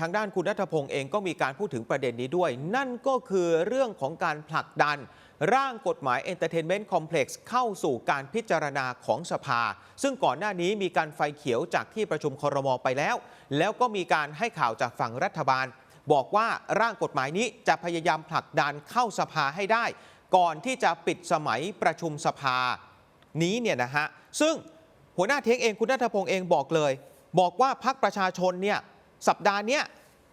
ทางด้านคุณนัทพงศ์เองก็มีการพูดถึงประเด็นนี้ด้วย นั่นก็คือเรื่องของการผลักดัน ร่างกฎหมาย Entertainment Complex เข้าสู่การพิจารณาของสภา ซึ่งก่อนหน้านี้มีการไฟเขียวจากที่ประชุมคอรมอไปแล้ว แล้วก็มีการให้ข่าวจากฝั่งรัฐบาล บอกว่าร่างกฎหมายนี้จะพยายามผลักดันเข้าสภาให้ได้ ก่อนที่จะปิดสมัยประชุมสภานี้เนี่ยนะฮะซึ่งหัวหน้าเทงเองคุณนัทพงศ์เองบอกเลย บอกว่าพักประชาชนเนี่ย สัปดาห์นี้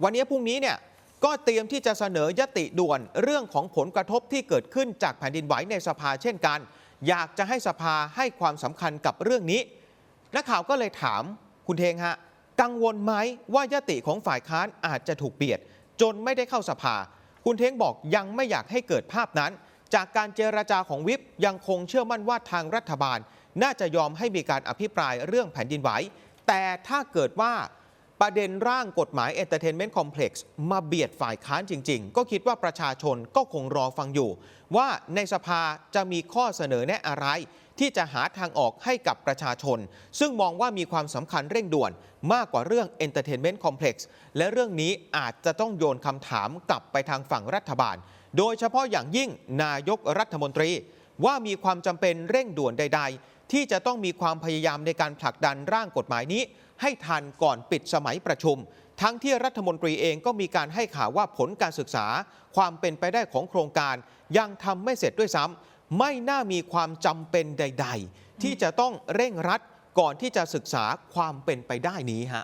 วันนี้พรุ่งนี้เนี่ยก็เตรียมที่จะเสนอยติด่วนเรื่องของผลกระทบที่เกิดขึ้นจากแผ่นดินไหวในสภาเช่นกัน อยากจะให้สภาให้ความสำคัญกับเรื่องนี้นักข่าวก็เลยถามคุณเทงฮะกังวลไหมว่ายติของฝ่ายค้านอาจจะถูกเบียด จนไม่ได้เข้าสภา คุณเทงบอกยังไม่อยากให้เกิดภาพนั้น จากการเจรจาของวิปยังคงเชื่อมั่นว่าทางรัฐบาล น่าจะยอมให้มีการอภิปรายเรื่องแผ่นดินไหว แต่ถ้าเกิดว่า ประเด็นร่างกฎหมาย Entertainment Complex มาเบียดฝ่ายค้านจริง ๆ ก็คิดว่าประชาชนก็คงรอฟังอยู่ ว่าในสภาจะมีข้อเสนอแนะอะไร ที่จะหาทางออกให้กับประชาชน ซึ่งมองว่ามีความสำคัญเร่งด่วนมากกว่าเรื่อง Entertainment Complex และเรื่องนี้อาจจะต้องโยนคำถามกลับไปทางฝั่งรัฐบาล โดยเฉพาะอย่างยิ่งนายกรัฐมนตรี ว่ามีความจำเป็นเร่งด่วนใด ๆ ที่จะต้องมีความพยายามในการผลักดันร่างกฎหมายนี้ ให้ทันก่อนปิดสมัยประชุม ทั้งที่รัฐมนตรีเองก็มีการให้ข่าวว่าผลการศึกษา ความเป็นไปได้ของโครงการ ยังทำไม่เสร็จด้วยซ้ำไม่น่ามีความจำเป็นใด ๆ ที่จะต้องเร่งรัดก่อนที่จะศึกษาความเป็นไปได้นี้ฮะ